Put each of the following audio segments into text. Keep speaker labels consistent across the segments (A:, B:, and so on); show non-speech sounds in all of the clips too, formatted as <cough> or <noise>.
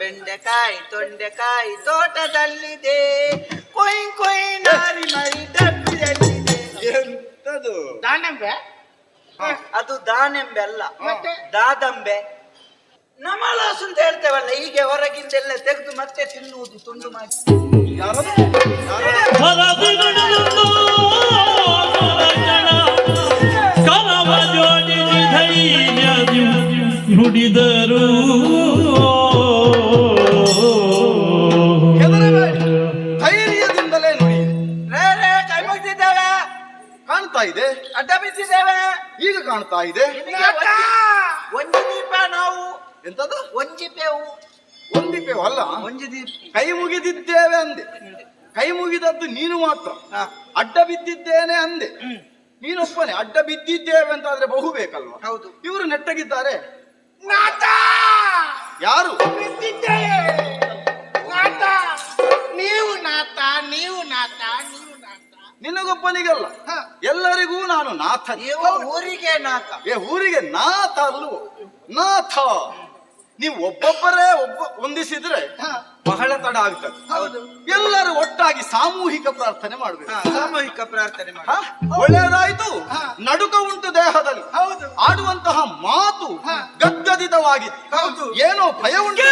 A: ಬೆಂಡೆಕಾಯಿ ತೊಂಡೆಕಾಯಿ ತೋಟದಲ್ಲಿದೆ. ಕೊಯ್ ಕೊಯ್ ನಾರಿ ಮರಿ ಡಬ್ಬಿಯಲ್ಲಿದೆ.
B: ಎಂತದು
C: ದಾನಂಬೆ?
A: ಅದು ದಾನೆಂಬೆ ಅಲ್ಲ.
C: ಮತ್ತೆ?
A: ದಾದಂಬೆ. ನಮಲಾಸು ಅಂತ ಹೇಳ್ತೇವಲ್ಲ ಹೀಗೆ ಹೊರಗಿಂದೆಲ್ಲ ತೆಗೆದು ಮತ್ತೆ ತಿನ್ನುವುದು ತುಂಡು ಮಾಡಿ.
D: ನುಡಿದರು.
B: ಕಾಣ್ತಾ ಇದೆ.
A: ಅಡ್ಡ ಬಿದ್ದಿದ್ದೇವೆ
B: ಈಗ ಕಾಣ್ತಾ ಇದೆ.
A: ಒಂಜಿ- ದೀಪ ನಾವು.
B: ಎಂತದು?
A: ಒಂಜಿಪೇವು
B: ಒಂದಿಪೇವು ಅಲ್ಲ?
A: ಒಂಜಿ ದೀಪ.
B: ಕೈ ಮುಗಿದಿದ್ದೇವೆ ಅಂದೆ. ಕೈ ಮುಗಿದದ್ದು ನೀನು ಮಾತ್ರ. ಅಡ್ಡ ಬಿದ್ದಿದ್ದೇನೆ ಅಂದೆ. ನೀನೊಪ್ಪನೆ ಅಡ್ಡ ಬಿದ್ದಿದ್ದೇವೆ ಅಂತ ಆದ್ರೆ ಬಹು ಬೇಕಲ್ವಾ
A: ಹೌದು.
B: ಇವರು ನೆಟ್ಟಗಿದ್ದಾರೆ.
C: ನಾಥ
B: ಯಾರು?
C: ನೀವು ನಾತ ನೀವು ನಾಥ
B: ನಿನಗೊಬ್ಬನಿಗಲ್ಲ. ಎಲ್ಲರಿಗೂ ನಾನು ನಾಥ
A: ಊರಿಗೆ ನಾಥ.
B: ಏ ಊರಿಗೆ ನಾಥ ಅಲ್ವೋ? ನಾಥ. ನೀವು ಒಬ್ಬೊಬ್ಬರೇ ಒಬ್ಬ ಹೊಂದಿಸಿದ್ರೆ. ಬಹಳ ತಡ ಆಗ್ತದೆ.
A: ಹೌದು.
B: ಎಲ್ಲರೂ ಒಟ್ಟಾಗಿ ಸಾಮೂಹಿಕ ಪ್ರಾರ್ಥನೆ ಮಾಡಬೇಕು.
A: ಸಾಮೂಹಿಕ ಪ್ರಾರ್ಥನೆ ಮಾಡಿ
B: ಒಳ್ಳೆಯದಾಯ್ತು. ನಡುಕ ಉಂಟು ದೇಹದಲ್ಲಿ.
C: ಹೌದು.
B: ಆಡುವಂತಹ ಮಾತು ಗದ್ಗದಿತವಾಗಿತ್ತು
C: ಹೌದು.
B: ಏನೋ ಭಯ ಉಂಟು.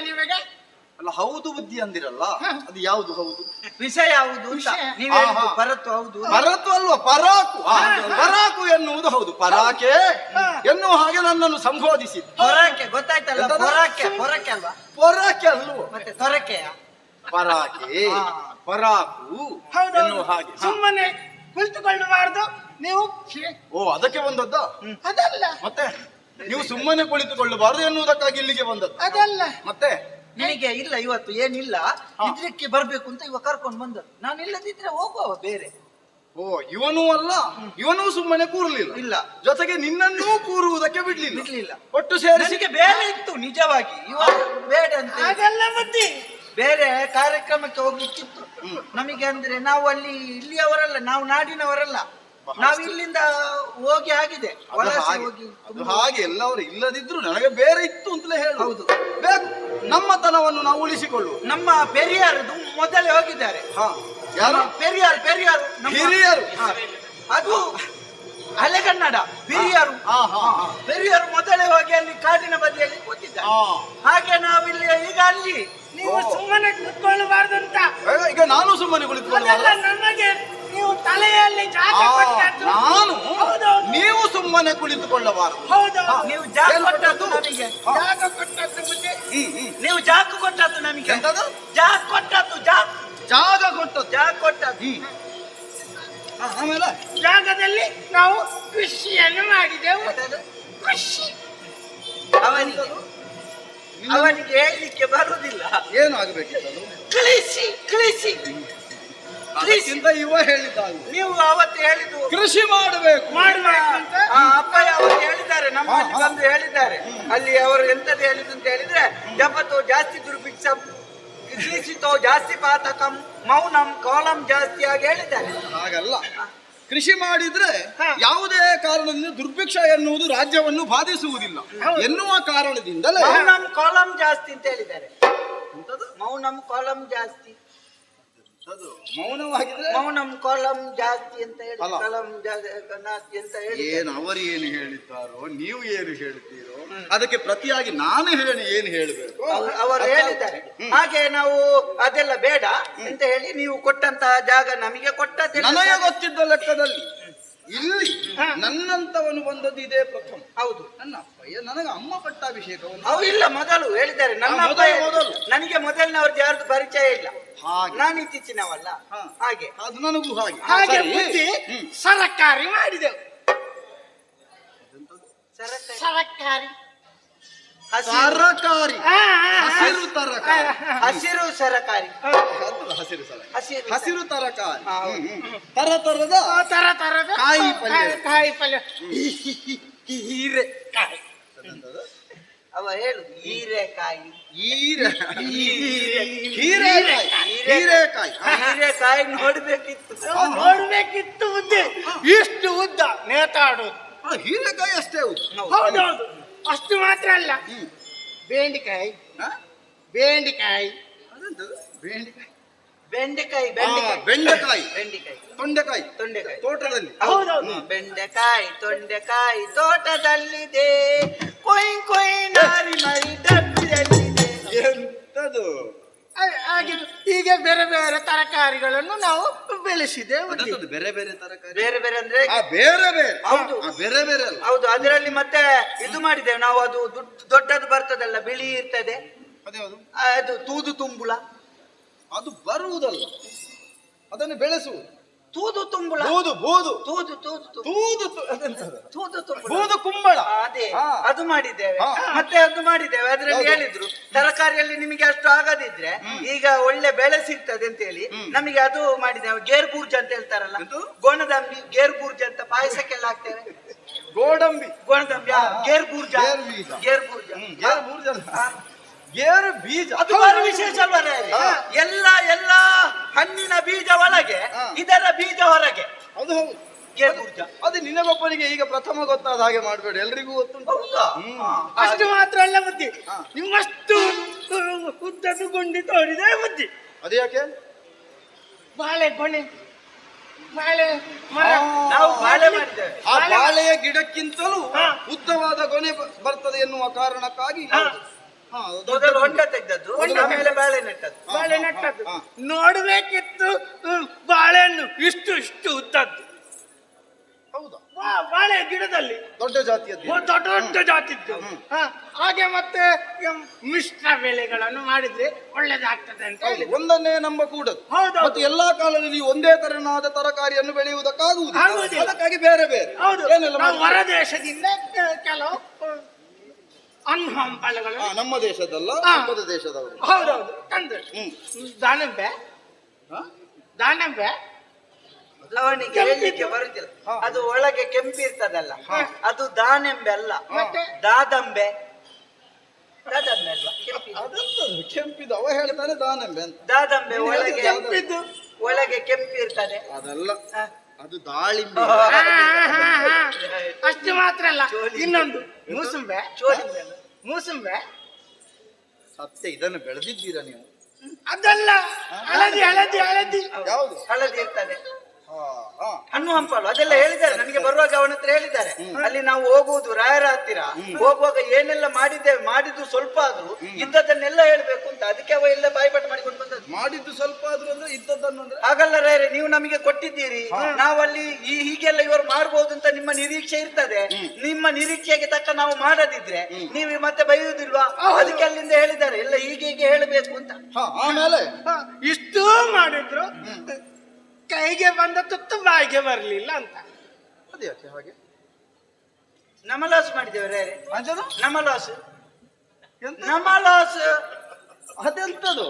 C: ನಿಮಗೆ
B: ಅಲ್ಲ ಹೌದು ಬುದ್ಧಿ ಅಂದಿರಲ್ಲ? ಅದು ಯಾವುದು ಹೌದು?
A: ವಿಷಯ ಯಾವುದು ಅಂತ?
C: ವಿಷಯ?
A: ನೀವು
B: ಹಾ,
A: ಹೇಳಿದ್ದು
B: ಹಾ.
A: ಹೌದು?
B: ಪರತ್ತು ಅಲ್ವಾ? ಪರಾಕು. ಆ, ಪರಾಕು ಎನ್ನುವುದು ಹೌದು. ಪರಾಕೆ. ಎನ್ನುವ ಹಾಗೆ ನನ್ನನ್ನು ಸಂಬೋಧಿಸಿ
A: ಹೊರಕ್ಕೆ ಗೊತ್ತಾಯ್ತಲ್ಲ?
B: ಪರಾಕೆ
A: ಹೊರಕ್ಕೆ ಹೊರಕ್ಕೆ ಅಲ್ವಾ?
B: ಪೊರಕೆ ಅಲ್ವಾ
A: ಮತ್ತೆ ತೊರಕೆಯ
B: ಪರಾಕೆ. ಪರಾಕು
C: ಹೌದು
B: ಎನ್ನುವ ಹಾಗೆ.
C: ಸುಮ್ಮನೆ ಕುಳಿತುಕೊಳ್ಳಬಾರ್ದು. ನೀವು ಛೆ,
B: ಓ ಅದಕ್ಕೆ ಬಂದದ್ದ?
C: ಅದಲ್ಲ.
B: ಮತ್ತೆ? ನೀವು ಸುಮ್ಮನೆ ಕುಳಿತುಕೊಳ್ಳಬಾರದು ಎನ್ನುವುದಕ್ಕಾಗಿ ಇಲ್ಲಿಗೆ ಬಂದದ್ದು.
C: ಅದಲ್ಲ.
B: ಮತ್ತೆ?
A: ನಿನಗೆ ಇಲ್ಲ ಇವತ್ತು ಏನಿಲ್ಲ? ಇದ್ರಕ್ಕೆ ಬರ್ಬೇಕು ಅಂತ ಇವ ಕರ್ಕೊಂಡು ಬಂದದ್ದು. ನಾನು ಇಲ್ಲದಿದ್ರೆ ಹೋಗುವ ಬೇರೆ.
B: ಓ ಇವನು ಅಲ್ಲ. ಇವನು ಸುಮ್ಮನೆ ಕೂರ್ಲಿಲ್ಲ.
A: ಇಲ್ಲ.
B: ಜೊತೆಗೆ ನಿನ್ನನ್ನೂ ಕೂರುವುದಕ್ಕೆ ಬಿಡ್ಲಿಲ್ಲ.
A: ಬಿಡ್ಲಿಲ್ಲ.
B: ಒಟ್ಟು ಸೇರಿಸಿ
A: ನನಗೆ ಬೇರೆ ಇತ್ತು ನಿಜವಾಗಿ. ಇವ ಬೇಡ ಅಂತ
C: ಹಾಗಲ್ಲ ಮತ್ತೆ.
A: ಬೇರೆ ಕಾರ್ಯಕ್ರಮಕ್ಕೆ ಹೋಗ್ಲಿಕ್ಕಿತ್ತು. ನಮಗೆ ಅಂದ್ರೆ ನಾವು ಅಲ್ಲಿ ಇಲ್ಲಿಯವರಲ್ಲ ನಾವು ನಾಡಿನವರಲ್ಲ. ನಾವು ಇಲ್ಲಿಂದ ಹೋಗಿ ಆಗಿದೆ. ವಲಸೆ
B: ಹಾಗೆ
A: ಹೋಗಿ
B: ಅದು ಹಾಗೆ ಎಲ್ಲವರು ಇಲ್ಲದಿದ್ರು ನನಗೆ ಬೇರೆ ಇತ್ತು ಅಂತಲೇ ಹೇಳುವುದು.
A: ಹೌದು.
B: ಬೇಕು ನಮ್ಮತನವನ್ನು ನಾವು ಉಳಿಸಿಕೊಳ್ಳು
A: ನಮ್ಮ ಪೆರಿಯಾರದು ಮೊದಲೇ ಹೋಗಿದ್ದಾರೆ.
B: ಹಾ ಯಾರು?
A: ನಮ್ಮ ಪೆರಿಯಾರ್ ಪೆರಿಯಾರ್ ನಮ್ಮ-
B: ಹಿರಿಯರು.
A: ಹಾ. ಅದು ಹಳೆಗನ್ನಡ ಪೆರಿಯಾರು
B: ಹಾ ಹಾ ಹಾ.
A: ಪೆರಿಯಾರು ಮೊದಲೇ ಹೋಗಿ ಅಲ್ಲಿ ಕಾಡಿನ ಬದಿಯಲ್ಲಿ ಕೂತಿದ್ದಾರೆ.
B: ಹಾ.
A: ಹಾಗೆ ನಾವಿಲ್ಲಿ ಈಗ ಅಲ್ಲಿ
C: ನೀವು
B: ಓ.
C: ಸುಮ್ಮನೆ ಕುತ್ಕೊಳ್ಳಬಾರ್ದು ಅಂತ.
B: ಈಗ- ಈಗ ನಾನು ಸುಮ್ಮನೆ ಕುಳಿತು
C: ನನಗೆ ನಮಗೆ ನೀವು ತಲೆಯಲ್ಲಿ ಜಾಗ ಕೊಟ್ಟದ್ದು.
B: ನಾನು
C: ಹೌದೌದು
B: ನೀವು ಸುಮ್ಮನೆ ಕುಳಿತುಕೊಳ್ಳಬಾರದು
C: ಹೌದು
A: ನೀವು ಜಾಗ
B: ಏನ್
A: ಕೊಟ್ಟದ್ದು
B: ಕೊಟ್ಟದ್ದು?
A: ನಮಗೆ
B: ಹಾ.
C: ಜಾಗ ಕೊಟ್ಟದ್ದು.
A: ನೀವು ಜಾಗ ಕೊಟ್ಟದ್ದು ನಮಗೆ
B: ಎಂತದು?
A: ಜಾಗ ಕೊಟ್ಟದ್ದು ಜಾಗ
B: ಜಾಗ ಕೊಟ್ಟದ್ದು
A: ಜಾಗ ಕೊಟ್ಟದ್ದು
B: ಹ್ಮ್. ಆಮೇಲೆ
C: ಜಾಗದಲ್ಲಿ ನಾವು ಕೃಷಿಯನ್ನು ಮಾಡಿದೆವು? ಕೃಷಿ
A: ಅವನಿಗೆ ಅವನಿಗೆ ಹೇಳಲಿಕ್ಕೆ ಬರುವುದಿಲ್ಲ
B: ಏನು ಆಗಬೇಕು
A: ಕೃಷಿ ಕೃಷಿ
B: ಅದಕ್ಕಿಂತ ಇವ ಹೇಳಿದ್ದಾಗ
A: ನೀವು ಅವತ್ತು ಹೇಳಿದ್ದು
B: ಕೃಷಿ ಮಾಡಬೇಕು.
C: ಮಾಡಬೇಕಂತ
A: ಆ ಅಪ್ಪಯ್ಯ ಅವರು ಹೇಳಿದ್ದಾರೆ ನಮ್ಮಲ್ಲಿ
B: ಹಾ.
A: ಬಂದು ಹೇಳಿದ್ದಾರೆ. ಅಲ್ಲಿ ಅವರು ಎಂತದ್ದು ಹೇಳಿದ್ದು ಅಂತ ಹೇಳಿದ್ರೆ ಜಪತೋ ಜಾಸ್ತಿ ದುರ್ಭಿಕ್ಷಂ ಕೃಷಿತೋ ಜಾಸ್ತಿ ಪಾತಕಂ ಮೌನಂ ಕೋಲಂ ಜಾಸ್ತಿ ಆಗಿ ಹೇಳಿದ್ದಾರೆ.
B: ಹಾಗಲ್ಲ. ಕೃಷಿ ಮಾಡಿದ್ರೆ ಯಾವುದೇ ಕಾರಣದಿಂದ ದುರ್ಭಿಕ್ಷ ಎನ್ನುವುದು ರಾಜ್ಯವನ್ನು ಬಾಧಿಸುವುದಿಲ್ಲ. ಎನ್ನುವ ಕಾರಣದಿಂದಲೇ
A: ಮೌನಂ ಕೋಲಂ ಜಾಸ್ತಿ ಅಂತ ಹೇಳಿದ್ದಾರೆ. ಮೌನಂ ಕೋಲಂ ಜಾಸ್ತಿ.
B: ಮೌನವಾಗಿದ್ರೆ
A: ಮೌನಂ ಕೊಲಂ ಜಾಸ್ತಿ ಅಂತ ಹೇಳಿ
B: ಅಲ್ಲ.
A: ಕಲಂ ಜಾ- ಅಂತ ಹೇಳಿ.
B: ಏನು ಅವರು ಏನು ಹೇಳಿದ್ದಾರೋ ನೀವು ಏನು ಹೇಳ್ತೀರೋ ಅದಕ್ಕೆ ಪ್ರತಿಯಾಗಿ ನಾನು ಹೇಳಿ ಏನು ಹೇಳಬೇಕು?
A: ಅವ್ರು- ಅವರು ಹೇಳಿದ್ದಾರೆ. ಹಾಗೆ ನಾವು ಅದೆಲ್ಲ ಬೇಡ ಅಂತ ಹೇಳಿ ನೀವು ಕೊಟ್ಟಂತಹ ಜಾಗ ನಮಗೆ ಕೊಟ್ಟದ್ದೆ
B: ನನಗೆ ಗೊತ್ತಿದ್ದ ಲೆಕ್ಕದಲ್ಲಿ ಇಲ್ಲಿ ನನ್ನಂತವನು ಬಂದದ್ದು ಇದೇ ಪ್ರಥಮ.
A: ಹೌದು.
B: ನನ್ನ ಅಪ್ಪಯ್ಯ ನನಗೆ ಅಮ್ಮ ಪಟ್ಟಾಭಿಷೇಕವನ್ನು
A: ಅವು ಇಲ್ಲ ಮೊದಲು ಹೇಳಿದ್ದಾರೆ. ನನ್ನ ಅಪ್ಪ
B: ಮೊದಲು,
A: ಹೇಳಿ-
B: ಮೊದಲು.
A: ನನಗೆ ಮೊದಲಿನವ್ರದ್ದು ಯಾರ್ದು ಪರಿಚಯ ಇಲ್ಲ.
B: ಹಾಗೆ.
A: ನಾನು ಇತ್ತೀಚಿನವಲ್ಲ.
B: ಹಾ.
A: ಹಾಗೆ.
B: ಅದು ನನಗೂ ಹಾಗೆ.
C: ಹಾಗೆ
B: ಸರಿ.
C: ಬುದ್ಧಿ
B: ಹ್ಮ್.
C: ಸರಕಾರಿ ಮಾಡಿದೆವು.
A: ಸರಕಾರಿ.
C: ಸರಕಾರಿ.
A: ಹಸಿರು.
B: ತರಕಾರಿ
C: ಆ, ಆ, ಆ.
B: ಹಸಿರು ತರಕಾರಿ.
A: ಹಸಿರು ಸರಕಾರಿ.
B: ಅದು ಹಸಿರು ಸರ
A: ಹಸಿರು
B: ಹಸಿರು ತರಕಾರಿ.
A: ಹಾ,
B: ಹ್ಮ್, ಹ್ಮ್. ತರ ತರದ
C: ಆ ತರ ತರದ
B: ಕಾಯಿ ಪಲ್ಯ.
C: ಕಾಯಿ- ಕಾಯಿ ಪಲ್ಯ. ಹೀರೆ ಕಾಯಿ
A: ಅವ ಹೇಳು ಹೀರೆಕಾಯಿ.
B: ಹೀರೆ ಹೀರೆಕಾಯಿ.
A: ನೋಡ್ಬೇಕಿತ್ತು.
C: ನೋಡ್ಬೇಕಿತ್ತು ಉದ್ದ. ಇಷ್ಟು ಉದ್ದ ನೇತಾಡೋದು
B: ಹೀರೆಕಾಯಿ ಅಷ್ಟೇ ಹೌದು.
C: ಹೌದೌದು ಅಷ್ಟು ಮಾತ್ರ ಅಲ್ಲ. ಬೆಂಡೆಕಾಯಿ. ಬೇಂಡಿಕಾಯಿ.
B: ಬೆಂಡೆಕಾಯಿ ಬೇಂಡಿಕಾಯಿ.
A: ಬೆಂಡೆಕಾಯಿ
B: ಬೆಂಡೆಕಾಯಿ.
A: ಬೆಂಡೆಕಾಯಿ
B: ಬೆಂಡೆಕಾಯಿ.
A: ಬೆಂಡೆಕಾಯಿ.
B: ತೊಂಡೆಕಾಯಿ.
A: ತೊಂಡೆಕಾಯಿ.
B: ತೋಟದಲ್ಲಿ.
C: ಹೌದೌದು
A: ಬೆಂಡೆಕಾಯಿ ತೊಂಡೆಕಾಯಿ ತೋಟದಲ್ಲಿದೆ. ಕೊಯ್ ಕೊಯ್ ನಾರಿ ಮರಿ ಡಬ್ಬಿದಲ್ಲಿದೆ
B: ಎಂತದು?
C: ಹಾಗೆ- ಹಾಗೆ ಹೀಗೆ ಬೇರೆ ಬೇರೆ ತರಕಾರಿಗಳನ್ನು ನಾವು ಬೆಳೆಸಿದೆವು.
B: ಅದೆಂತದು? ಬೇರೆ ಬೇರೆ ತರಕಾರಿ.
A: ಬೇರೆ ಬೇರೆ ಅಂದ್ರೆ
B: ಆ ಬೇರೆ ಬೇರೆ.
A: ಹೌದು.
B: ಆ, ಬೇರೆ ಬೇರೆ ಅಲ್ಲ
A: ಹೌದು ಅದರಲ್ಲಿ ಮತ್ತೆ ಇದು ಮಾಡಿದ್ದೇವೆ ನಾವು ಅದು ದುಡ್- ದೊಡ್ಡದು ಬರ್ತದಲ್ಲ ಬಿಳಿ ಇರ್ತದೆ.
B: ಅದ್ಯಾವುದು?
A: ಅದು ತೂದು ತುಂಬುಳ.
B: ಅದು ಬರುವುದಲ್ಲ. ಅದನ್ನು ಬೆಳೆಸುವುದು.
A: ತೂದು ತುಂಬುಳ.
B: ಬೂದು ಬೂದು.
A: ತೂದು ತೂದು ತೂದು.
B: ತೂದು ತು- ಅದೆಂತದು?
A: ತೂದು ತುಂಬುಳ.
B: ಬೂದು ಕುಂಬಳ.
A: ಅದೇ.
B: ಹಾ.
A: ಅದು ಮಾಡಿದ್ದೇವೆ.
B: ಹಾ.
A: ಮತ್ತೆ ಅದು ಮಾಡಿದ್ದೇವೆ. ಅದ್ರಲ್ಲಿ? ಹೇಳಿದ್ರು ತರಕಾರಿಯಲ್ಲಿ ನಿಮಗೆ ಅಷ್ಟು ಆಗದಿದ್ರೆ ಈಗ ಒಳ್ಳೆ ಬೆಳೆ ಸಿಗ್ತದೆ ಅಂತ ಹೇಳಿ ನಮಗೆ ಅದು ಮಾಡಿದ್ದೇವೆ. ಗೇರ್ ಬೂರ್ಜ್ ಅಂತ ಹೇಳ್ತಾರಲ್ಲ.
B: ಎಂತು?
A: ಗೋಣದಂಬಿ ಗೇರ್ ಬೂರ್ಜ್ ಅಂತ ಪಾಯಸಕ್ಕೆಲ್ಲ ಹಾಕ್ತೇವೆ.
B: ಗೋಡಂಬಿ.
A: ಗೋಣದಂಬಿ ಗೇರ್ ಬೂರ್ಜ
B: ಗೇರ್ ಬೀಜ.
A: ಗೇರ್ ಬೂರ್ಜ
B: ಗೇರು ಬೂರ್ಜ. ಗೇರು ಬೀಜ
A: ಅದು ಬಾರಿ ವಿಶೇಷ ಎಲ್ಲ ಎಲ್ಲ ಹಣ್ಣಿನ ಬೀಜ ಒಳಗೆ ಇದರ ಬೀಜ ಹೊರಗೆ.
B: ಅದು ಹೌದು. ಅದು ನಿನಗೊಬ್ಬನಿಗೆ ಈಗ ಪ್ರಥಮ ಗೊತ್ತಾದ ಹಾಗೆ ಮಾಡಬೇಡಿ. ಎಲ್ರಿಗೂ ಗೊತ್ತುಂಟು.
C: ಅಷ್ಟು ಮಾತ್ರ ಅಲ್ಲ ಬುದ್ಧಿ. ನಿಮ್ಮಷ್ಟು ಉದ್ದದ್ದು ಗುಂಡಿ ತೋರಿದೆ ಬುದ್ಧಿ
B: ಅದು ಯಾಕೆ?
C: ಬಾಳೆ ಗೊನೆ ಬಾಳೆ ಮರ.
A: ನಾವು ಬಾಳೆ ಮಾಡಿದ್ದೇವೆ.
B: ಆ ಬಾಳೆಯ ಗಿಡಕ್ಕಿಂತಲೂ. ಉದ್ದವಾದ ಗೊನೆ ಬ- ಬರ್ತದೆ ಎನ್ನುವ ಕಾರಣಕ್ಕಾಗಿ
A: ಮೊದಲು ಹೊಂಡ ತೆಗ್ದದ್ದು ಆಮೇಲೆ ಬಾಳೆ ನೆಟ್ಟದ್ದು.
C: ಬಾಳೆ ನೆಟ್ಟದ್ದು. ನೋಡ್ಬೇಕಿತ್ತು ಹ್ಮ್, ಬಾಳೆಹಣ್ಣು ಇಷ್ಟು ಇಷ್ಟು ಉದ್ದದ್ದು.
B: ಹೌದಾ.
C: ಬಾ- ಬಾಳೆ ಗಿಡದಲ್ಲಿ.
B: ದೊಡ್ಡ ಜಾತಿಯದ್ದು.
C: ಒಂದು ದೊಡ್ಡ ದೊಡ್ಡ ಜಾತಿದ್ದು. ಹಾ, ಹಾಗೆ ಮತ್ತೆ ಎಂ, ಮಿಶ್ರ ಬೆಳೆಗಳನ್ನು ಮಾಡಿದ್ರೆ ಒಳ್ಳೇದಾಗ್ತದೆ ಅಂತ
B: ಹೌದು,
C: ಹೇಳಿ
B: ಒಂದನ್ನೇ ನಂಬ ಕೂಡದು.
C: ಹೌದು
B: ಮತ್ತು ಎಲ್ಲಾ ಕಾಲದಲ್ಲಿ ಒಂದೇ ತರನಾದ ತರಕಾರಿಯನ್ನು ಬೆಳೆಯುವುದಕ್ಕಾಗುವುದು
C: ಆಗುವುದಿಲ್ಲ.
B: ಅದಕ್ಕಾಗಿ ಬೇರೆ ಬೇರೆ.
C: ಹೌದು.
B: ಏನೆಲ್ಲ
C: ನಾವು
B: ಮಾಡ್ತಾರೆ?
C: ಹೊರ ದೇಶದಿಂದ ಕೆಲವು ಹಣ್ಣು ಹಂಪಲುಗಳು
B: ನಮ್ಮ ದೇಶದಲ್ಲ
C: ಹಾ.
B: ಪಕ್ಕದ ದೇಶದವರು.
C: ಹೌದೌದು ತಂದ್ರೆ
B: ಹ್ಮ್.
C: ದಾಳಿಂಬೆ
B: ಹಾ?
C: ದಾಳಿಂಬೆ
A: ಲವಣಿಗೆ ಹೇಳಲಿಕ್ಕೆ ಬರುದಿಲ್ಲ
B: ಹಾ.
A: ಅದು ಒಳಗೆ ಕೆಂಪಿರ್ತದಲ್ಲ
B: ಇರ್ತದಲ್ಲ
A: ಅದು ದಾನೆಂಬೆ ಅಲ್ಲ.
C: ಮತ್ತೆ?
A: ದಾದಂಬೆ. ದಾದಂಬೆ ಅಲ್ವಾ? ಕೆಂಪಿ
B: ಅದೆಂತದು ಕೆಂಪಿದು ಅವ ಹೇಳ್ತಾನೆ ದಾನಂಬೆ ಅಂತ.
A: ದಾದಂಬೆ ಒಳಗೆ
C: ಕೆಂಪಿದ್ದು
A: ಒಳಗೆ ಕೆಂಪಿರ್ತದೆ
B: ಅದಲ್ಲ.
A: ಹಾ.
B: ಅದು ದಾಳಿಂಬೆ.
C: ಹಾ, ಹಾ, ಹಾ. ಅಷ್ಟು ಮಾತ್ರ ಅಲ್ಲ ಇನ್ನೊಂದು. ಮೂಸುಂಬೆ. ಮೂಸುಂಬೆ.
B: ಸತ್ಯ ಇದನ್ನು ಬೆಳೆದಿದ್ದೀರಾ ನೀವು?
C: ಅದಲ್ಲ ಹಳದಿ ಹಳದಿ ಹಳದಿ.
B: ಯಾವುದು
A: ಹಳದಿ ಇರ್ತದೆ. ಹಣ್ಣು ಹಂಪಲು ಅದೆಲ್ಲ ಹೇಳಿದ್ದಾರೆ. ನನಗೆ ಬರುವಾಗ ಅವನ ಹತ್ರ ಹೇಳಿದ್ದಾರೆ. ಅಲ್ಲಿ ನಾವು ಹೋಗುವುದು ರಾಯರ ಹತ್ತಿರ. ಹೋಗುವಾಗ ಏನೆಲ್ಲ ಮಾಡಿದ್ದೇವೆ ಮಾಡಿದ್ದು ಸ್ವಲ್ಪ ಆದ್ರೂ ಇದ್ದದನ್ನೆಲ್ಲ ಹೇಳ್ಬೇಕು ಅಂತ. ಅದಕ್ಕೆ ಅವ ಎಲ್ಲ ಬಾಯ್ಪಾಟ್ ಮಾಡಿಕೊಂಡು ಬಂದದ್ದು.
B: ಮಾಡಿದ್ದು ಸ್ವಲ್ಪ ಆದ್ರೂ ಅಂದ್ರೆ ಇದ್ದದ್ದನ್ನು ಅಂದ್ರೆ
A: ಹಾಗಲ್ಲ ರಾಯರೇ ನೀವು ನಮಗೆ ಕೊಟ್ಟಿದ್ದೀರಿ. ನಾವಲ್ಲಿ ಈ ಹೀಗೆಲ್ಲ ಇವರು ಮಾಡಬಹುದು ಅಂತ ನಿಮ್ಮ ನಿರೀಕ್ಷೆ ಇರ್ತದೆ. ನಿಮ್ಮ ನಿರೀಕ್ಷೆಗೆ ತಕ್ಕ ನಾವು ಮಾಡದಿದ್ರೆ ನೀವು ಮತ್ತೆ ಬೈಯುವುದಿಲ್ವಾ? ಅದಕ್ಕೆ ಅಲ್ಲಿಂದ ಹೇಳಿದ್ದಾರೆ. ಎಲ್ಲ ಹೀಗೆ ಹೀಗೆ ಹೇಳಬೇಕು ಅಂತ.
B: ಆಮೇಲೆ
C: ಇಷ್ಟೂ ಮಾಡಿದ್ರು. ಕೈಗೆ ಬಂದ ತುತ್ತು ಬಾಯಿಗೆ ಬರಲಿಲ್ಲ ಅಂತ.
B: ಅದು ಯಾಕೆ ಹಾಗೆ.
A: ನಮಲಾಸ್ ಮಾಡಿದ್ದೇವೆ ರಾಯರೇ
B: ಅಂಜದು
A: ನಮಲಾಸ್
B: ಎಂತ?
A: ನಮಲಾಸ್
B: ಅದೆಂತದು?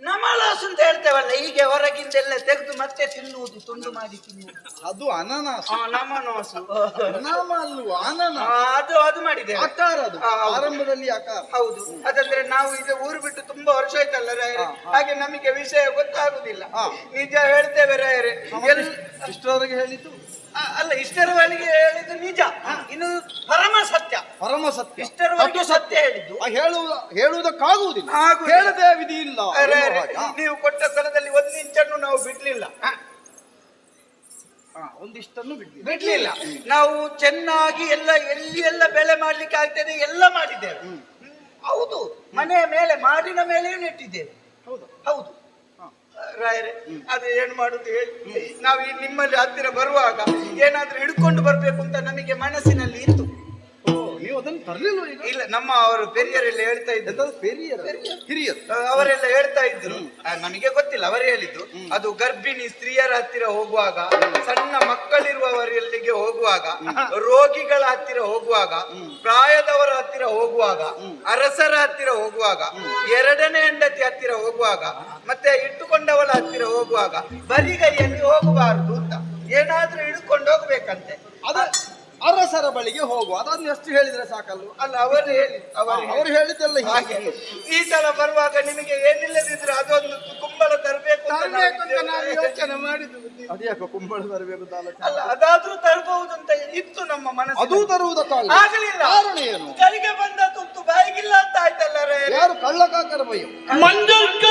A: ನಮಲಾಸ್ ಅಂತ ಹೇಳ್ತೇವಲ್ಲ ಹೀಗೆ ಹೊರಗಿಂದೆಲ್ಲ ತೆಗೆದು ಮತ್ತೆ ತಿನ್ನುವುದು ತುಂಡು ಮಾಡಿ ತಿನ್ನುವುದು.
B: ಅದು ಅನಾನಸ್.
A: ಆ, ನಮನೋಸು.
B: ನಾಮ ಅಲ್ವಾ?
A: ಆ,
B: ಅನನಾಸ
A: ಅದು ಅದು ಮಾಡಿದೆ
B: ಆಕಾರ ಅದು.
A: ಹಾ, ಹೌದು.
B: ಆರಂಭದಲ್ಲಿ ಆಕಾರ
A: ಹೌದು. ಅದಂದ್ರೆ ನಾವು ಇದು ಊರು ಬಿಟ್ಟು ತುಂಬಾ ವರ್ಷ ಆಯ್ತಲ್ಲ ರಾಯರೇ. ಹಾಗೆ ನಮಗೆ ವಿಷಯ ಗೊತ್ತಾಗುದಿಲ್ಲ.
B: ಹಾ.
A: ನಿಜ ಹೇಳ್ತೇವೆ ರಾಯರೇ. ಎಲ್-
B: ಇಷ್ಟರವರೆಗೆ ಹೇಳಿದ್ದು?
A: ಅಲ್ಲ ಇಷ್ಟರವರೆಗೆ ಹೇಳಿದ್ದು ನಿಜ. ಇನ್ನು ಪರಮ ಸತ್ಯ.
B: ಪರಮ ಸತ್ಯ.
A: ಇಷ್ಟರವರೆಗೆ ಸತ್ಯ. ಹೇಳಿದ್ದು.
B: ಹೇಳುವ ಹೇಳುವುದಕ್ಕಾಗುವುದಿಲ್ಲ. ಹೇಳದೆ ವಿಧಿ ಇಲ್ಲ.
A: ನೀವು ಕೊಟ್ಟ ಸ್ಥಳದಲ್ಲಿ ಒಂದು ಇಂಚನ್ನು ನಾವು ಬಿಡ್ಲಿಲ್ಲ.
B: ಹಾ, ಒಂದಿಷ್ಟನ್ನು ಬಿಡ್ಲಿ
A: ಬಿಡ್ಲಿಲ್ಲ. ನಾವು ಚೆನ್ನಾಗಿ ಎಲ್ಲ ಎಲ್ಲಿ ಎಲ್ಲ ಬೆಳೆ ಮಾಡ್ಲಿಕ್ಕೆ ಆಗ್ತದೆ ಎಲ್ಲ ಮಾಡಿದ್ದೇವೆ. ಹೌದು. ಮನೆಯ ಮೇಲೆ ಮಾಡಿನ ಮೇಲೆಯೂ ನೆಟ್ಟಿದ್ದೇವೆ.
B: ಹೌದು.
A: ಹೌದು. ರಾಯರೇ ಅದು ಏನ್ ಮಾಡುದು ಹೇಳಿ? ನಾವು ನಿಮ್ಮಲ್ಲಿ ಹತ್ತಿರ ಬರುವಾಗ ಏನಾದ್ರೂ ಹಿಡ್ಕೊಂಡು ಬರ್ಬೇಕು ಅಂತ ನಮಗೆ ಮನಸ್ಸಿನಲ್ಲಿ ಇತ್ತು.
B: ಅದನ್ನು ತರಲಿಲ್ಲ ಈಗ?
A: ಇಲ್ಲ ನಮ್ಮ ಅವರು ಪೆರಿಯರೆಲ್ಲ ಹೇಳ್ತಾ ಇದ್ದರು
B: ಪೆರಿಯರ್? ಹಿರಿಯರು.
A: ಅವರೆಲ್ಲ ಹೇಳ್ತಾ ಇದ್ರು. ನನಗೆ ನಮಗೆ ಗೊತ್ತಿಲ್ಲ ಅವರು ಹೇಳಿದ್ದು. ಅದು ಗರ್ಭಿಣಿ ಸ್ತ್ರೀಯರ ಹತ್ತಿರ ಹೋಗುವಾಗ ಸಣ್ಣ ಮಕ್ಕಳಿರುವವರೆಲ್ಲಿಗೆ ಹೋಗುವಾಗ ರೋಗಿಗಳ ಹತ್ತಿರ ಹೋಗುವಾಗ ಪ್ರಾಯದವರ ಹತ್ತಿರ ಹೋಗುವಾಗ ಅರಸರ ಹತ್ತಿರ ಹೋಗುವಾಗ ಎರಡನೇ ಹೆಂಡತಿ ಹತ್ತಿರ ಹೋಗುವಾಗ ಮತ್ತೆ ಇಟ್ಟುಕೊಂಡವಳ ಹತ್ತಿರ ಹೋಗುವಾಗ ಬರಿಗೈಯಲ್ಲಿ ಹೋಗಬಾರದು ಅಂತ. ಏನಾದ್ರೂ ಹಿಡ್ಕೊಂಡು ಹೋಗ್ಬೇಕಂತೆ.
B: ಅದ ಅರಸರ ಬಳಿಗೆ ಹೋಗುವ ಅದನ್ನು ಎಷ್ಟು ಹೇಳಿದ್ರೆ ಸಾಕಲ್ವ
A: ಅಲ್ಲ ಅವರು ಹೇಳಿ. ಅವರು
B: ಅವರು ಹೇಳಿದ್ದೆಲ್ಲ
A: ಹಾಗೆ ಈ ಸಲ ಬರುವಾಗ ನಿಮಗೆ ಏನಿಲ್ಲದಿದ್ರೆ ಅದೊಂದು ಕುಂಬಳ ತರಬೇಕು ಅಂತ
C: ತರ್ಬೇಕು ಅಂತ ನಾನು
A: ನಾವಿದ್ದೇವೆ.
C: ಯೋಚನೆ ಮಾಡಿದ್ದು.
B: ಅದ್ಯಾಕೋ ಕುಂಬಳ ತರಬೇಕು ಅಂತ
A: ಅಲ್ಲ ಅದಾದ್ರೂ ತರಬಹುದು ಅಂತ ಇತ್ತು ನಮ್ಮ ಮನಸ್ಸು
B: ಅದು ತರುವುದಕ್ಕಾಗಲಿ
A: ಆಗಲಿಲ್ಲ.
B: ಕಾರಣ ಏನು?
A: ಕೈಗೆ ಬಂದ ತುತ್ತು ಬಾಯಿಗಿಲ್ಲ ಅಂತ ಆಯ್ತಲ್ಲ ರೇ
B: ಯಾರು ಕಳ್ಳಕಾಕರ ಭಯ?
D: ಮಂಜಕ್ಕ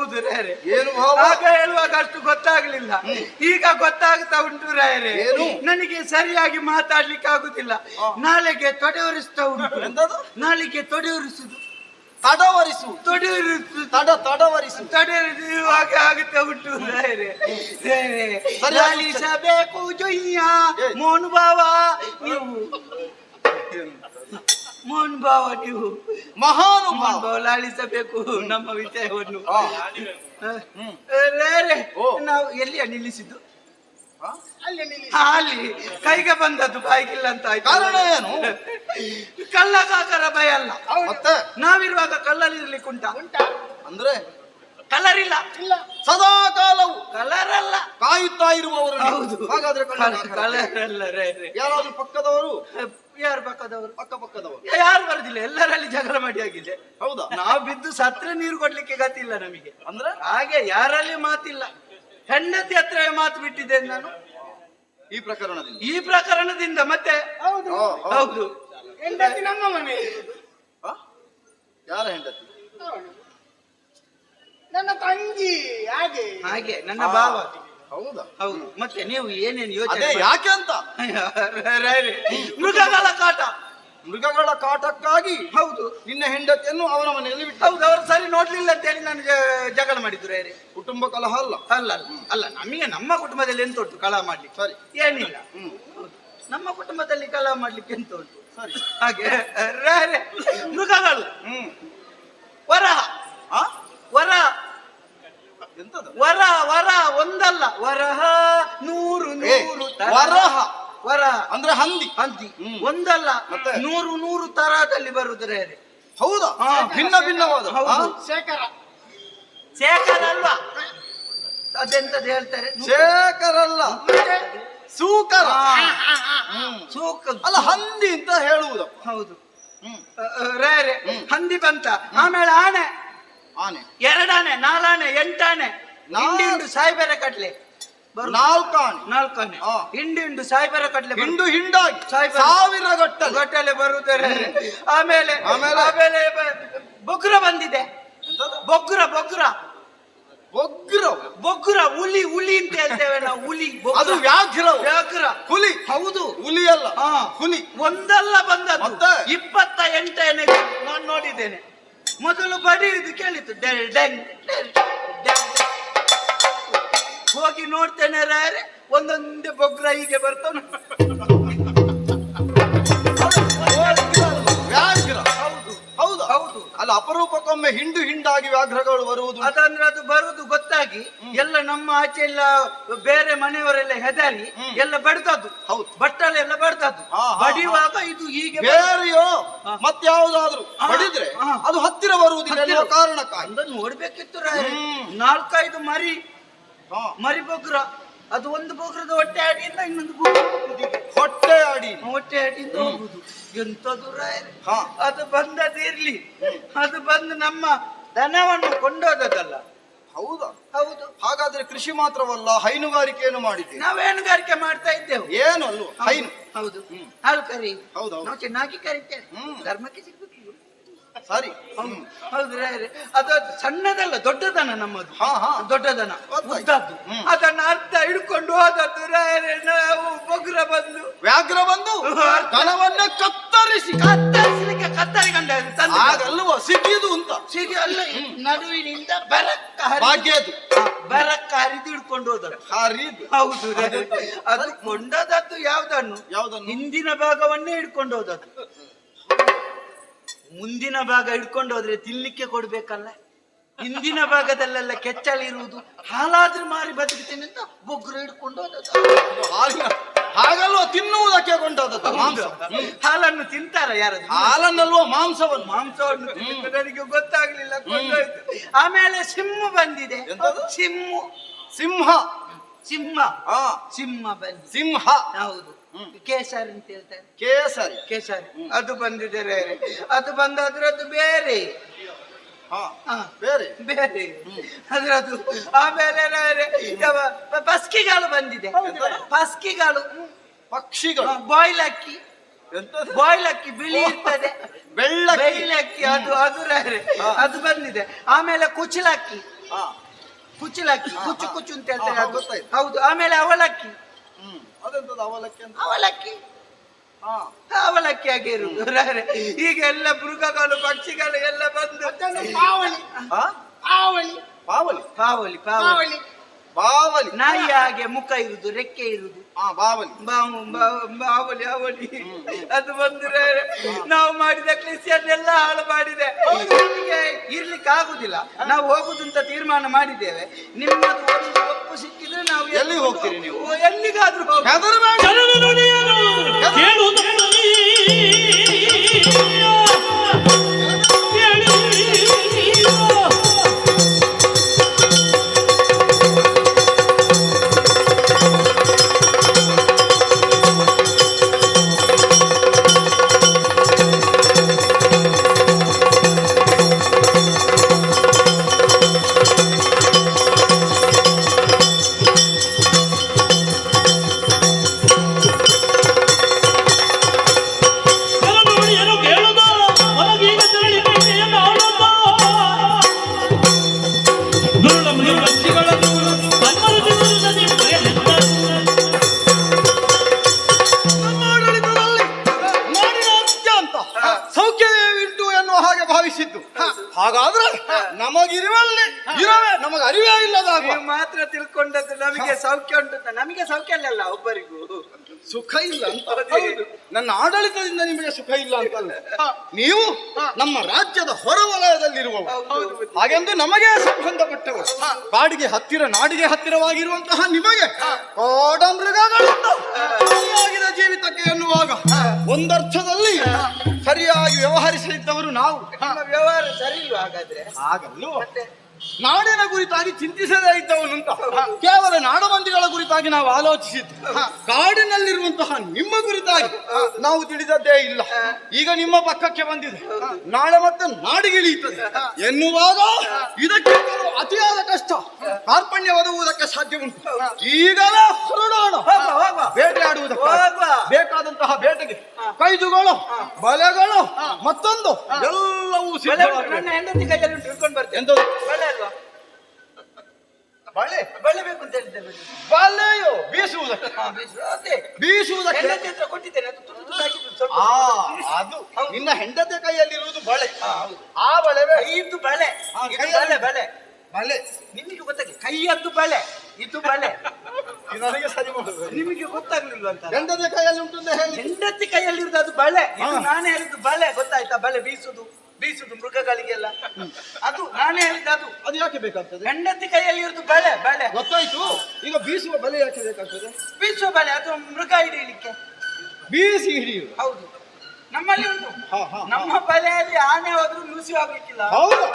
D: ಹೌದು
A: ರಾಯರೇ
B: ಏನು
A: ಆಗ ಹೇಳುವಾಗ ಅಷ್ಟು ಗೊತ್ತಾಗ್ಲಿಲ್ಲ. ಈಗ ಗೊತ್ತಾಗ್ತಾ ಉಂಟು ರಾಯರೇ
B: ಏನು?
A: ನನಗೆ ಸರಿಯಾಗಿ ಮಾತಾಡ್ಲಿಕ್ಕೆ ಆಗುದಿಲ್ಲ. ನಾಳೆಗೆ ತೊಡೆ ಒರೆಸ್ತಾ ಉಂಟು? ನಾಳೆಗೆ ತೊಡೆ ಒರೆಸುದು
B: ತಡವರಿಸು.
A: ತೊಡೆ ಒರೆಸುದು
B: ತಡ ತಡವರಿಸು.
A: ತಡೆಯುವಾಗ ಹಾಗೆ ಆಗುತ್ತಾ ಉಂಟು ಲಾಲಿಸಬೇಕು ಜೊಯ್ಯ ಮೋನು ಬಾವ ನೀವು. ಮೋಹನ್ ಬಾವ ನೀವು
B: ಮಹಾನುಭಾವ.
A: ಲಾಲಿಸಬೇಕು ನಮ್ಮ ವಿಷಯವನ್ನು. ನಾವು ಎಲ್ಲಿಯ ನಿಲ್ಲಿಸಿದ್ದು?
B: ಆ?
C: ಅಲ್ಲಿ ನಿಲ್ಲಿ
A: ಹಾ, ಅಲ್ಲಿ. ಕೈಗೆ ಬಂದದ್ದು ಬಾಯಿಗಿಲ್ಲ ಅಂತ ಆಯ್ತು.
B: ಕಾರಣ ಏನು?
A: ಭಯ ಅಲ್ಲ.
B: ಮತ್ತೆ?
A: ನಾವಿರುವಾಗ ಕಲ್ಲಲ್ಲಿ ಇರ್ಲಿಕ್ಕೆ
C: ಉಂಟಾ?
B: ಅಂದ್ರೆ?
A: ಕಲರ್ ಇಲ್ಲ.
C: ಇಲ್ಲ
B: ಸದಾ ಕಾಲವು
A: ಕಲರ್ ಅಲ್ಲ
B: ಕಾಯುತ್ತಾ ಇರುವವರು
A: ಹೌದು.
B: ಹಾಗಾದ್ರೆ.
A: ಕಲರ್ ಅಲ್ಲ ರೇ ರೇ.
B: ಯಾರಾದ್ರೂ ಪಕ್ಕದವರು?
A: ಯಾರು ಪಕ್ಕದವರು?
B: ಪಕ್ಕ ಪಕ್ಕದವರು.
A: ಯಾರು ಬರುದಿಲ್ಲ. ಎಲ್ಲರಲ್ಲಿ ಜಗಳ ಮಾಡಿ ಆಗಿದೆ.
B: ಹೌದಾ?
A: ನಾವು ಬಿದ್ದು ಸತ್ರ ನೀರು ಕೊಡ್ಲಿಕ್ಕೆ ಗತಿಲ್ಲ ನಮಗೆ.
B: ಅಂದ್ರೆ?
A: ಹಾಗೆ ಯಾರಲ್ಲಿ ಮಾತಿಲ್ಲ. ಹೆಂಡತಿ ಹತ್ರ ಮಾತು ಬಿಟ್ಟಿದ್ದೆ ನಾನು.
B: ಈ ಪ್ರಕರಣದಿಂದ.
A: ಈ ಪ್ರಕರಣದಿಂದ ಮತ್ತೆ?
C: ಹೌದು.
B: ಓ.
A: ಹೌದು.
C: ಹೆಂಡತಿ ನಮ್ಮ ಮನೆ.
B: ಆ? ಯಾರ ಹೆಂಡತಿ?
C: ನನ್ನ ತಂಗಿ ಹಾಗೆ.
A: ಹಾಗೆ ನನ್ನ ಭಾವ.
B: ಹೌದಾ?
A: ಹೌದು. ಮತ್ತೆ ನೀವು ಏನೇನು
B: ಅದೇ
A: ಯೋಚನೆ ಮಾಡಿ-
B: ಯಾಕೆ ಅಂತ?
A: ಮೃಗಗಳ ಕಾಟ.
B: ಮೃಗಗಳ ಕಾಟಕ್ಕಾಗಿ
A: ಹೌದು.
B: ನಿನ್ನ ಹೆಂಡತಿಯನ್ನು ಅವನ ಮನೆಯಲ್ಲಿ ಬಿಟ್ಟು.
A: ಹೌದು ಅವರು ಸರಿ ನೋಡ್ಲಿಲ್ಲ ಅಂತ ಹೇಳಿ ನಾನು ಜ- ಜಗಳ ಮಾಡಿದ್ರು ಯಾರೇ
B: ಕುಟುಂಬ ಕಲಹ ಅಲ್ಲ.
A: ಅಲ್ಲ ಅಲ್ಲ. ಅಲ್ಲ ನಮಗೆ ನಮ್ಮ ಕುಟುಂಬದಲ್ಲಿ ಎಂತ ಉಂಟು ಕಲಹ ಮಾಡ್ಲಿಕ್ಕೆ?
B: ಸರಿ.
A: ಏನಿಲ್ಲ.
B: ಹ್ಮ್.
A: ಹೌದು. ನಮ್ಮ ಕುಟುಂಬದಲ್ಲಿ ಕಲಹ ಮಾಡ್ಲಿಕ್ಕೆ ಎಂತ ಉಂಟು?
B: ಸರಿ.
A: ಹಾಗೆ ಮೃಗಗಳು.
B: ಹ್ಮ್.
A: ವರಹ.
B: ಆ?
A: ವರ ವರ ವರ ಒಂದಲ್ಲ. ವರಹ ನೂರು ನೂರು
B: ವರಹ.
A: ವರಹ
B: ಅಂದ್ರೆ ಹಂದಿ. ಹಂದಿ.
A: ಒಂದಲ್ಲ.
B: ಮತ್ತೆ?
A: ನೂರು ನೂರು ತರದಲ್ಲಿ ಬರುದ್ರೆ
B: ಹೌದಾ. ಭಿನ್ನ ಭಿನ್ನವಾದ.
C: ಶೇಖರ?
A: ಶೇಖರ ಅಲ್ವ? ಅದೆಂತದ್ದು ಹೇಳ್ತಾರೆ?
B: ಶೇಖರಲ್ಲ. ಸೂಕರ.
A: ಸೂಕ
B: ಅಲ್ಲ ಹಂದಿ ಅಂತ ಹೇಳುವುದು
A: ಹೌದು.
B: ಹ್ಮ್.
A: ಹಂದಿ ಬಂತ. ಆಮೇಲೆ ಆನೆ.
B: ಆನೆ.
A: ಎರಡಾನೆ ನಾಲಾನೆ ಎಂಟಾನೆ. ಹಿಂಡಿ ಹಿಂಡು ಸಾಯ್ಬೇರೆ ಕಟ್ಲೆ
B: ನಾಲ್ಕು ಆನೆ
A: ನಾಲ್ಕಾನೆ.
B: ಆ.
A: ಹಿಂಡಿ ಹಿಂಡು ಸಾಯ್ಬೇರೆ ಕಟ್ಲೆ ಬರು.
B: ಹಿಂಡು ಹಿಂಡಾಗಿ.
A: ಸಾಯ್ಬಾರ-
B: ಸಾವಿರ ಗಟ್ಟಲೆ.
A: ಗಟ್ಟಲೆ ಬರುತ್ತಾರೆ. <laughs> ಆಮೇಲೆ
B: ಆಮೇಲೆ?
A: ಆಮೇಲೆ ಬ- ಬೊಗ್ರ ಬಂದಿದೆ.
B: ಎಂತದು?
A: ಬೊಗ್ರ ಬೊಗ್ರ
B: ಒಗ್ರ
A: ಬೊಗ್ರ ಹುಲಿ ಹುಲಿ ಅಂತ ಹೇಳ್ತೇವೆ ನಾವು ಹುಲಿ ಬೊಗ್ರ.
B: ಅದು ವ್ಯಾಘ್ರ.
A: ವ್ಯಾಘ್ರ.
B: ಹುಲಿ.
A: ಹೌದು.
B: ಹುಲಿ ಅಲ್ಲ
A: ಹಾ.
B: ಹುಲಿ.
A: ಒಂದಲ್ಲ ಬಂದದ್ದು.
B: ಮತ್ತೆ?
A: ಇಪ್ಪತ್ತ ಎಂಟನೇ ನಾನು ನೋಡಿದ್ದೇನೆ. ಮೊದಲು ಬಡಿಯುದು ಕೇಳಿತು ಡೆಲ್ ಡೆಂಗ್ ಡೆಲ್ ಡೆಂಗ್. ಹೋಗಿ ನೋಡ್ತೇನೆ ರೇ ಒಂದೊಂದೇ ಬೊಗ್ರ ಹೀಗೆ ಬರ್ತಾನ.
B: ವ್ಯಾಘ್ರ
A: ಹೌದು
B: ಹೌದು.
A: ಹೌದು
B: ಅಲ್ಲ ಅಪರೂಪಕ್ಕೊಮ್ಮೆ ಹಿಂಡು ಹಿಂಡಾಗಿ ವ್ಯಾಘ್ರಗಳು ಬರುವುದು.
A: ಅದಂದ್ರೆ ಅದು ಬರುದು ಎಲ್ಲ ನಮ್ಮ ಆಚೆ ಎಲ್ಲ ಬೇರೆ ಮನೆಯವರೆಲ್ಲ ಹೆದರಿ ಎಲ್ಲ ಬಡ್ದದ್ದು.
B: ಹೌದು.
A: ಬಟ್ಟಲೆಲ್ಲ ಬಡ್ದದ್ದು.
B: ಹಾ, ಹಾ,
A: ಬಡಿಯುವಾಗ ಇದು ಹೀಗೆ
B: ಬೇರೆಯೋ
A: ಮತ್ತಾವುದಾದ್ರು.
B: ಬಡಿದ್ರೆ ಅದು ಹತ್ತಿರ ಬರುವುದಿಲ್ಲ ಕಾರಣಕ್ಕ ಕಾರಣಕ್ಕಾಗಿ.
A: ನೋಡ್ಬೇಕಿತ್ತು ರಾಯರೇ. ನಾಲ್ಕೈದು ಮರಿ
B: ಹಾ.
A: ಮರಿ ಬೊಗ್ರ ಅದು ಒಂದು ಬೊಗ್ರದ ಹೊಟ್ಟೆ ಅಡಿಯಿಂದ ಇನ್ನೊಂದು.
B: ಹೊಟ್ಟೆ ಅಡಿ
A: ಹೊಟ್ಟೆ ಅಡಿಯಿಂದ ಹೋಗುದು ಎಂತದು. ಅದು ಬಂದದಿರ್ಲಿ ಅದು ಬಂದು ನಮ್ಮ ದನವನ್ನು ಕೊಂಡೋದಲ್ಲ
B: ಹೌದಾ.
A: ಹೌದು.
B: ಹಾಗಾದ್ರೆ ಕೃಷಿ ಮಾತ್ರವಲ್ಲ ಹೈನುಗಾರಿಕೆಯನ್ನು ಮಾಡಿದ್ವಿ
A: ನಾವು ಹೈನುಗಾರಿಕೆ ಮಾಡ್ತಾ ಇದ್ದೇವೆ?
B: ಏನು ಅಲ್ವ ಹೈನು.
A: ಹೌದು. ಹಾಲು ಕರಿ.
B: ಹೌದು
A: ನಾವು ಚೆನ್ನಾಗಿ ಕರಿತೇವೆ. ಧರ್ಮಕ್ಕೆ ಸಿಗ್ಬೇಕು
B: ಸರಿ.
A: ಹೌದು ಹೌದು ರಾಯರೇ. ಅದು ಸಣ್ಣದಲ್ಲ ದೊಡ್ಡದನ ನಮ್ಮದು.
B: ಹಾ, ಹಾ.
A: ದೊಡ್ಡದನ ಉದ್ದದ್ದು. ಅದನ್ನ ಅರ್ಥ ಹಿಡ್ಕೊಂಡು ಹೋದದ್ದು ನಾವು ಬೊಗ್ರ ಬಂದು.
B: ವ್ಯಾಘ್ರ ಬಂದು ದನವನ್ನ ಕತ್ತರಿಸಿ
A: ಕತ್ತರಿಸಲಿಕ್ಕೆ ಕತ್ತರಿ ತಂದು
B: ಆಗಲ್ವ ಸಿಕ್ಕಿದು ಅಂತ
A: ಸಿಗಿ ಅಲ್ಲ ನಡುವಿನಿಂದ ಬೆರಕ್ಕ
B: ಭಾಗ್ಯದು
A: ಬೆರಕ್ಕ ಹರಿದು ಹಿಡ್ಕೊಂಡು ಹೋದದ್ದು.
B: ಹರಿದು.
A: ಹೌದು. ಅದು ಕೊಂಡದದ್ದು ಯಾವ್ದನ್ನು?
B: ಯಾವ್ದನ್ನು?
A: ಹಿಂದಿನ ಭಾಗವನ್ನೇ ಹಿಡ್ಕೊಂಡು ಹೋದದ್ದು. ಮುಂದಿನ ಭಾಗ ಹಿಡ್ಕೊಂಡು ಹೋದ್ರೆ ತಿನ್ಲಿಕ್ಕೆ ಕೊಡ್ಬೇಕಲ್ಲ? ಹಿಂದಿನ ಭಾಗದಲ್ಲೆಲ್ಲ ಕೆಚ್ಚಲಿರುವುದು ಹಾಲಾದ್ರೂ ಮಾರಿ ಬದುಕ್ತೀನಿ ಅಂತ ಬೊಗ್ರು ಹಿಡ್ಕೊಂಡು
B: ಹಾಗಲ್ವ ತಿನ್ನುವುದಕ್ಕೆ ಕೊಂಡೋದ ಮಾಂಸ.
A: ಹಾಲನ್ನು ತಿಂತಾರ ಯಾರದು
B: ಹಾಲನ್ನಲ್ವ ಮಾಂಸವನ್ನು?
A: ಮಾಂಸವನ್ನು ನನಗೆ ಗೊತ್ತಾಗ್ಲಿಲ್ಲ ಆಮೇಲೆ ಸಿಂಹ ಬಂದಿದೆ. ಸಿಂಹ.
B: ಸಿಂಹ.
A: ಸಿಂಹ.
B: ಆ.
A: ಸಿಂಹ ಬಂದ
B: ಸಿಂಹ.
A: ಹೌದು. ಕೇಸರ್ ಅಂತ ಹೇಳ್ತಾರೆ
B: ಕೇಸರಿ.
A: ಕೇಸರಿ ಅದು ಬಂದಿದೆ ಬೇರೆ ಅದು ಬಂದಾದ್ರೆ ಅದು ಬೇರೆ.
B: ಬೇರೆ.
A: ಬೇರೆ. ಅದು ಆಮೇಲೆ ಪಸ್ಕಿಗಾಳು ಬಂದಿದೆ. ಪಸ್ಕಿಗಾಳು.
B: ಪಕ್ಷಿಗಳು.
A: ಬಾಯ್ಲ್ ಅಕ್ಕಿ? ಬಾಯ್ಲ್ ಅಕ್ಕಿ ಬಿಳಿ ಇರ್ತದೆ.
B: ಬೆಳ್ಳಕ್ಕಿ.
A: ಅಕ್ಕಿ ಅದು ಅದು ಅದು ಬಂದಿದೆ. ಆಮೇಲೆ ಕುಚಲಕ್ಕಿ.
B: ಹಾ.
A: ಕುಚಲಕ್ಕಿ. ಕುಚು ಕುಚ್ಚು ಅಂತ ಹೇಳ್ತಾರೆ. ಹೌದು. ಆಮೇಲೆ ಅವಲಕ್ಕಿ.
B: ಅದೆಂತದು ಅವಲಕ್ಕಿ ಅಂತ?
A: ಅವಲಕ್ಕಿ.
B: ಹಾ.
A: ಅವಲಕ್ಕಿ ಆಗಿ ಇರುದು ರಾರೆ. ಈಗ ಎಲ್ಲ ಮೃಗಗಳು ಪಕ್ಷಿಗಳು ಎಲ್ಲ ಬಂದು
C: ಪಾವಳಿ
B: ಹಾ
C: ಪಾವಳಿ
B: ಬಾವಲಿ
A: ಪಾವಲಿ?
C: ಪಾವಳಿ
B: ಬಾವಲಿ
A: ನಾಯಿ ಹಾಗೆ ಮುಖ ಇರುದು ರೆಕ್ಕೆ ಇರುದು.
B: ಹಾ ಬಾವಲಿ.
A: ಬಾವು- ಬಾವು- ಬಾವಲಿ ಅವಲಿ ಅದು ಬಂದ್ರೆ ನಾವು ಮಾಡಿದ ಕೃಷಿಯನ್ನೆಲ್ಲ ಹಾಳು ಮಾಡಿದೆ. ಇರ್ಲಿಕ್ಕೆ ಆಗುದಿಲ್ಲ ನಾವು ಹೋಗುದು ಅಂತ ತೀರ್ಮಾನ ಮಾಡಿದ್ದೇವೆ. ನಿಮ್ಮದು ಸಿಕ್ಕಿದ್ರೆ ನಾವು
B: ಎಲ್ಲಿ
A: ಎಲ್ಲಿಗೆ
B: ಹೋಗ್ತೀರಿ ನೀವು?
A: ಓ, ಎಲ್ಲಿಗಾದ್ರೂ.
B: ಹೆದರಬೇಡ
D: ಜನರ
B: ಅಂತಲ್ಲ ನೀವು ನಮ್ಮ ರಾಜ್ಯದ ಹೊರವಲಯದಲ್ಲಿರುವವರು. ಹಾಗೆಂದು ನಮಗೆ ಸಂಬಂಧಪಟ್ಟವರು. ಕಾಡಿಗೆ ಹತ್ತಿರ ನಾಡಿಗೆ ಹತ್ತಿರವಾಗಿರುವಂತಹ ನಿಮಗೆ ಕಾಡ ಸರಿಯಾಗಿದ ಜೀವಿತಕ್ಕೆ ಎನ್ನುವಾಗ ಒಂದರ್ಥದಲ್ಲಿ ಸರಿಯಾಗಿ ವ್ಯವಹರಿಸಲಿದ್ದವರು ನಾವು.
A: ವ್ಯವಹಾರ ಸರಿ ಇಲ್ವಾ ಹಾಗಾದ್ರೆ?
B: ಹಾಗಲ್ಲೂ. ನಾಡಿನ ಕುರಿತಾಗಿ ಚಿಂತಿಸದೇ ಇದ್ದವನು ಕೇವಲ ನಾಡಮಂದಿಗಳ ಕುರಿತಾಗಿ ನಾವು ಆಲೋಚಿಸಿದ್ದು. ಕಾಡಿನಲ್ಲಿರುವಂತಹ ನಿಮ್ಮ ಕುರಿತಾಗಿ ನಾವು ತಿಳಿದದ್ದೇ ಇಲ್ಲ. ಈಗ ನಿಮ್ಮ ಪಕ್ಕಕ್ಕೆ ಬಂದಿದೆ. ನಾಳೆ ಮತ್ತೆ ನಾಡಿಗಿಳಿಯುತ್ತದೆ. ಎನ್ನುವಾಗ ಇದಕ್ಕೆ ಅತಿಯಾದ ಕಷ್ಟ. ಕಾರ್ಪಣ್ಯ ಒದಗುವುದಕ್ಕೆ ಸಾಧ್ಯ ಉಂಟು ಈಗಲೇ ಹೊರಡೋಣ. ಬೇಟೆಯಾಡುವುದಕ್ಕೆ. ಬೇಕಾದಂತಹ ಬೇಟೆಗೆ. ಕೈದುಗಳು ಬಲೆಗಳು ಮತ್ತೊಂದು. ಎಲ್ಲವೂ
A: ನನ್ನ ಹೆಂಡತಿ ಕೈಯಲ್ಲಿ ತಿಳ್ಕೊಂಡು ಬರ್ತೇನೆ. ಅಲ್ವಾ?
B: ಬಳೆ?
A: ಬಳೆ ಬೇಕು ಅಂತ ಹೇಳಿದ್ದೆ
B: ಬಲೆಯೋ ಬೀಸುವುದಕ್ಕೆ.
A: ಅದೇ.
B: ಬೀಸುವುದಕ್ಕೆ.
A: ಹೆಂಡತಿ ಹತ್ರ ಕೊಟ್ಟಿದ್ದೇನೆ ಅದು ತುಳು ತುತ್ತು ಹಾಕಿದ್ದು ಸ್ವಲ್ಪ
B: ಆ ಅದು ನಿನ್ನ ಹೆಂಡತಿ ಕೈಯಲ್ಲಿರುವುದು ಬಳೆ. ಆ ಬಳೆವೇ
A: ಇದು ಬಳೆ.
B: ಹಾ,
A: ಇದು
B: ಕೈಯಲ್ಲಿ-
A: ಬಳೆ ಬಳೆ.
B: ಬಲೆ
A: ನಿಮಗೆ ಗೊತ್ತಾಗಿ ಕೈಯದ್ದು ಬಳೆ ಇದು ಬಳೆ. <laughs>
B: ನನಗೆ ಸರಿ ಮಾಡುದು.
A: ನಿಮಗೆ ಗೊತ್ತಾಗ್ಲಿಲ್ಲ ಅಂತ?
B: ಹೆಂಡತಿ ಕೈಯಲ್ಲಿ ಉಂಟು ಅಂತ ಹೇಳಿ.
A: ಹೆಂಡತಿ ಕೈಯಲ್ಲಿರೋದು ಅದು ಬಳೆ. ಇದು
B: ಹಾ.
A: ನಾನೇ ಹೇಳಿದ್ದು ಬಳೆ. ಗೊತ್ತಾಯ್ತಾ? ಬಳೆ ಬೀಸುದು ಬೀಸುದು ಮೃಗಗಳಿಗೆಲ್ಲ ಅದು ನಾನೇ ಹೇಳಿದ್ದು ಅದು.
B: ಅದು ಯಾಕೆ ಬೇಕಾಗ್ತದೆ?
A: ಹೆಂಡತಿ ಕೈಯಲ್ಲಿ ಇರೋದು ಬಳೆ ಬಳೆ.
B: ಗೊತ್ತಾಯ್ತು. ಈಗ ಬೀಸುವ ಬಲೆ ಯಾಕೆ ಬೇಕಾಗ್ತದೆ?
A: ಬೀಸುವ ಬಲೆ ಅದು ಮೃಗ ಹಿಡಿಯಲಿಕ್ಕೆ.
B: ಬೀಸಿ ಹಿಡಿಯುವುದು.
A: ಹೌದು. ನಮ್ಮಲ್ಲಿ ಉಂಟು. ನಮ್ಮ ಬಲೆಯಲ್ಲಿ ಆನೆ ಹೋದ್ರು ನುಸಿ ಹೋಗ್ಲಿಕ್ಕಿಲ್ಲ.
B: ಹೌದು.